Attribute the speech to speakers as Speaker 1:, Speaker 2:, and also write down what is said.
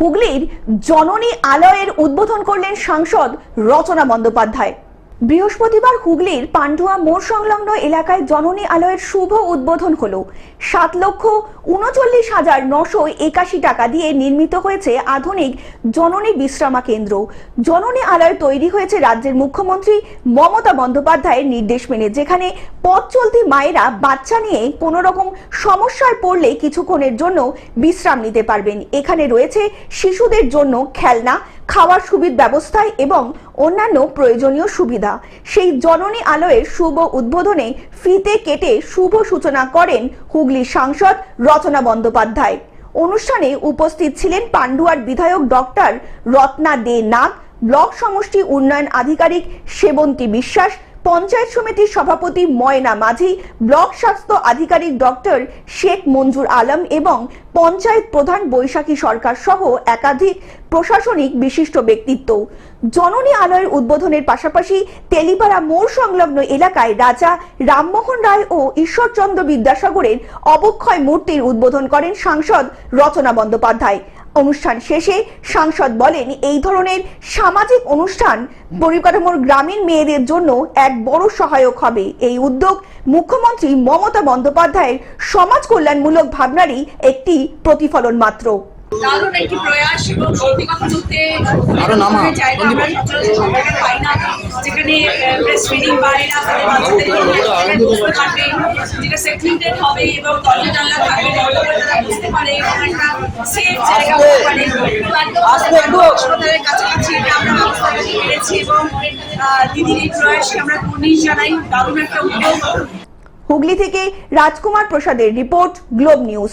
Speaker 1: হুগলির জননী আলয়ের উদ্বোধন করলেন সাংসদ রচনা বন্দ্যোপাধ্যায়। বৃহস্পতিবার হুগলির পান্ডুয়া মোড় সংলগ্ন এলাকায় জননী আলয়ের শুভ উদ্বোধন হলো। সাত লক্ষ উনচল্লিশ হাজার নশো একাশি টাকা দিয়ে নির্মিত হয়েছে আধুনিক জননী বিশ্রামা কেন্দ্র। জননী আলয় তৈরি হয়েছে রাজ্যের মুখ্যমন্ত্রী মমতা বন্দ্যোপাধ্যায়ের নির্দেশ মেনে, যেখানে পথ চলতি মায়েরা বাচ্চা নিয়ে কোনো রকম সমস্যায় পড়লে কিছুক্ষণের জন্য বিশ্রাম নিতে পারবেন। এখানে রয়েছে শিশুদের জন্য খেলনা, খাওয়ার সুবিধ ব্যবস্থায় এবং অন্যান্য প্রয়োজনীয় সুবিধা। সেই জননী আলোয়ের শুভ উদ্বোধনে ফিতে কেটে শুভ সূচনা করেন হুগলির সাংসদ রচনা বন্দ্যোপাধ্যায়। অনুষ্ঠানে উপস্থিত ছিলেন পান্ডুয়ার বিধায়ক ডক্টর রত্না দে নাগ, ব্লক সমষ্টি উন্নয়ন আধিকারিক সেবন্তী বিশ্বাস পঞ্চায়েত সমিতির সভাপতি ময়না মাঝি, ব্লক স্বাস্থ্য আধিকারিক ডক্টর শেখ মঞ্জুর আলম এবং পঞ্চায়েত প্রধান বৈশাখী সরকার সহ একাধিক প্রশাসনিক বিশিষ্ট ব্যক্তিত্ব। জননী আলয়ের উদ্বোধনের পাশাপাশি তেলিপাড়া মোড় সংলগ্ন এলাকায় রাজা রামমোহন রায় ও ঈশ্বরচন্দ্র বিদ্যাসাগরের অবক্ষয় মূর্তির উদ্বোধন করেন সাংসদ রচনা বন্দ্যোপাধ্যায়। অনুষ্ঠান শেষে সাংসদ বলেন, এই ধরনের সামাজিক অনুষ্ঠান পরিকাঠামোর গ্রামীণ মেয়েদের জন্য এক বড় সহায়ক হবে। এই উদ্যোগ মুখ্যমন্ত্রী মমতা বন্দ্যোপাধ্যায়ের সমাজ কল্যাণমূলক ভাবনারই একটি প্রতিফলন মাত্র।
Speaker 2: দারুণ একটি প্রয়াস এবং সত্যি কথা বলতে
Speaker 3: আরও নামা,
Speaker 2: ধরনের জায়গা আমরা সচরাচর সবাইকে পাই না। যেখানে ব্রেস্ট ফিডিং পায়রা তাদের বাচ্চাদের বুঝতে পারবে যেটা সেটেলমেন্টেড হবে এবং দরজা জানলা থাকবে তারা বুঝতে পারে একটা সেফ জায়গা হতে পারে। হাসপাতালের কাছাকাছি এটা আমরা ব্যবস্থা করতে পেরেছি এবং আহ, দিদির এই প্রয়াসকে আমরা কুর্নিশ জানাই। দারুণ একটা উদ্যোগ।
Speaker 1: হুগলি থেকে রাজকুমার প্রসাদের রিপোর্ট গ্লোব নিউজ।